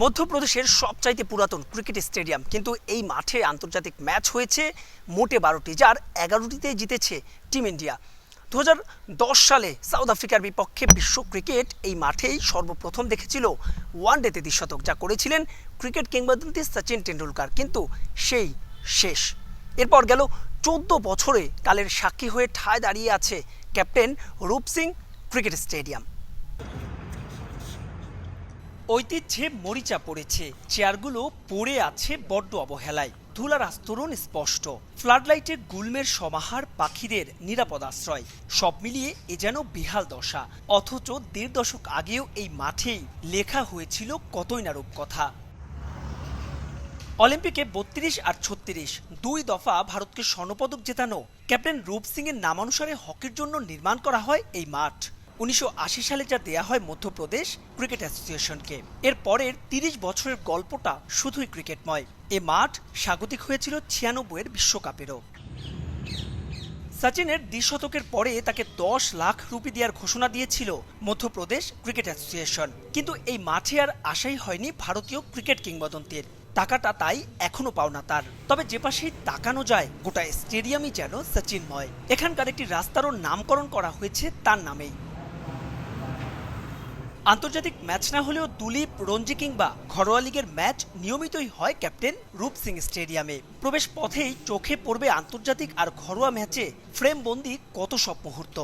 মধ্যপ্রদেশের সবচাইতে পুরাতন ক্রিকেট স্টেডিয়াম। কিন্তু এই মাঠে আন্তর্জাতিক ম্যাচ হয়েছে মোটে বারোটি, যার এগারোটিতে জিতেছে টিম ইন্ডিয়া। দু হাজার দশ সালে সাউথ আফ্রিকার বিপক্ষে বিশ্ব ক্রিকেট এই মাঠেই সর্বপ্রথম দেখেছিল ওয়ান ডেতে দ্বিশতক, যা করেছিলেন ক্রিকেট কিংবদন্তি সচিন টেন্ডুলকার কিন্তু সেই শেষ। এরপর গেল চোদ্দ বছরে কালের সাক্ষী হয়ে ঠায় দাঁড়িয়ে আছে ক্যাপ্টেন রূপ সিং ক্রিকেট স্টেডিয়াম। ঐতিহ্যে মরিচা পড়েছে। চেয়ারগুলো পড়ে আছে বড্ড অবহেলায়। ধুলার আস্তরণ স্পষ্ট। ফ্লাডলাইটের গুলমের সমাহার পাখিদের নিরাপদ আশ্রয়। সব মিলিয়ে এ যেন বিহাল দশা। অথচ দেড় দশক আগেও এই মাঠেই লেখা হয়েছিল কতই না রূপকথা। অলিম্পিকে বত্রিশ আর ছত্রিশ, দুই দফা ভারতকে স্বর্ণপদক জেতানো ক্যাপ্টেন রূপ সিং এর নামানুসারে হকির জন্য নির্মাণ করা হয় এই মাঠ। উনিশশো আশি সালে যা দেয়া হয় মধ্যপ্রদেশ ক্রিকেট অ্যাসোসিয়েশনকে এর পরের তিরিশ বছরের গল্পটা শুধুই ক্রিকেটময় এ মাঠ স্বাগতিক হয়েছিল ছিয়ানব্বইয়ের বিশ্বকাপেরও। সচিনের দ্বিশতকের পরে তাকে দশ লাখ রুপি দেওয়ার ঘোষণা দিয়েছিল মধ্যপ্রদেশ ক্রিকেট অ্যাসোসিয়েশন কিন্তু এই মাঠে আর আশাই হয়নি ভারতীয় ক্রিকেট কিংবদন্তির। টাকাটা তাই এখনও পাওনা তার। তবে যে পাশেই তাকানো যায়, গোটা স্টেডিয়ামই যেন সচিনময় এখানকার একটি রাস্তারও নামকরণ করা হয়েছে তার নামেই। আন্তর্জাতিক ম্যাচ না হলেও দুলিপ রঞ্জি কিংবা ঘরোয়া লিগের ম্যাচ নিয়মিতই হয় ক্যাপ্টেন রূপ সিং স্টেডিয়ামে। প্রবেশ পথেই চোখে পড়বে আন্তর্জাতিক আর ঘরোয়া ম্যাচে ফ্রেম বন্দি কত সব মুহূর্ত।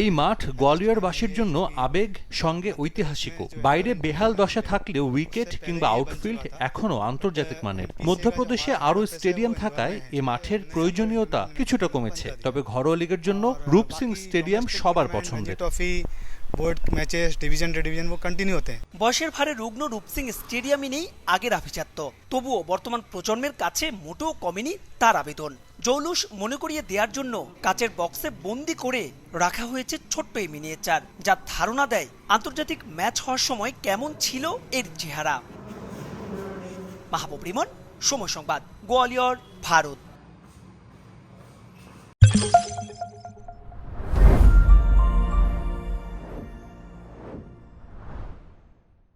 এই মাঠ গোয়ালিয়রবাসীর জন্য আবেগ সঙ্গে ঐতিহাসিকও। বাইরে বেহাল দশা থাকলেও উইকেট কিংবা আউটফিল্ড এখনও আন্তর্জাতিক মানের। মধ্যপ্রদেশে আরও স্টেডিয়াম থাকায় এ মাঠের প্রয়োজনীয়তা কিছুটা কমেছে। তবে ঘরোয়া লিগের জন্য রূপ সিং স্টেডিয়াম সবার পছন্দের। board matches division two division वो कंटिन्यू होते हैं বয়সের ভারে রুগ্ন রূপসিং স্টেডিয়ামই নেই আগের আভিজাত্য তবুও বর্তমান প্রজন্মের কাছে মোটেও কমেনি তার আবেদন জৌলুস মনে করিয়ে দেওয়ার জন্য কাচের বক্সে বন্দি করে রাখা হয়েছে ছোট্ট এই মিনিয়েচার যা ধারণা দেয় আন্তর্জাতিক ম্যাচ হওয়ার সময় কেমন ছিল এর চেহারা মাহবুব রিমন সময় সংবাদ গোয়ালিয়র ভারত